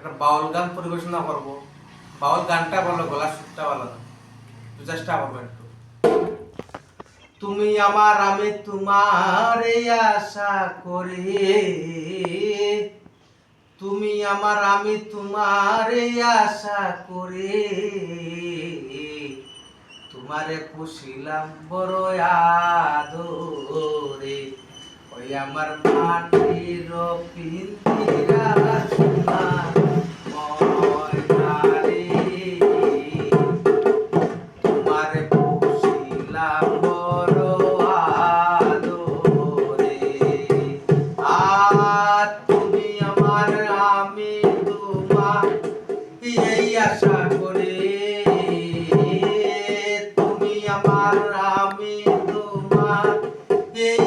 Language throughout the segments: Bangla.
একটা বাউল গান পরিবেশনা করব। বাউল গানটা ভালো গলার সুরটা ভালো। না তুই চেষ্টা করব একটু। তুমি আমার, আমি তোমার আশা করি। তুমি আমার, আমি তোমার আশা করি। তোমারে পুষিলাম বড় আদরে। ওই আমার মাটির পিন্দিরা সোনা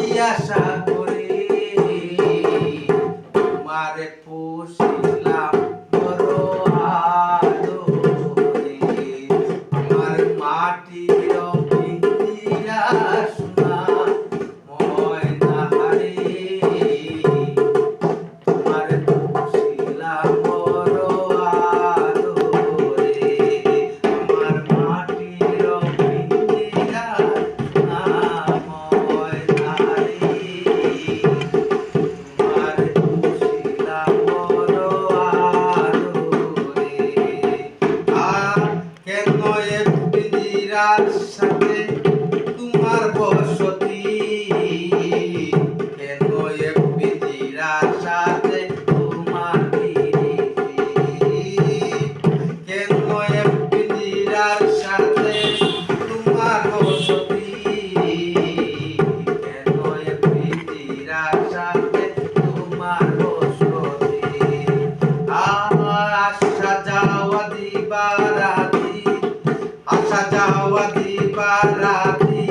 হইয়া সাথে যার সাথে তোমার সতী কেন প্রীতিরার সাথে তোমার সতী আশা যাওয়া দিবা রাতি আশা যাওয়া দিবা রাতি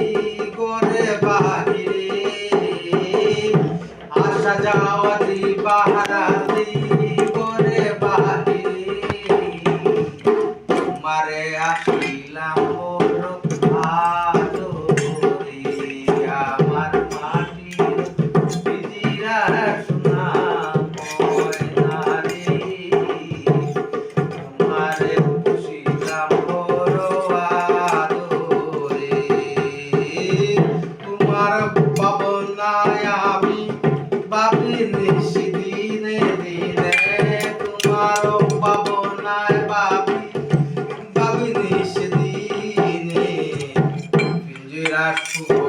করে বাহিরে। আশা যাওয়া দিবা রাতি 然后 রাখবো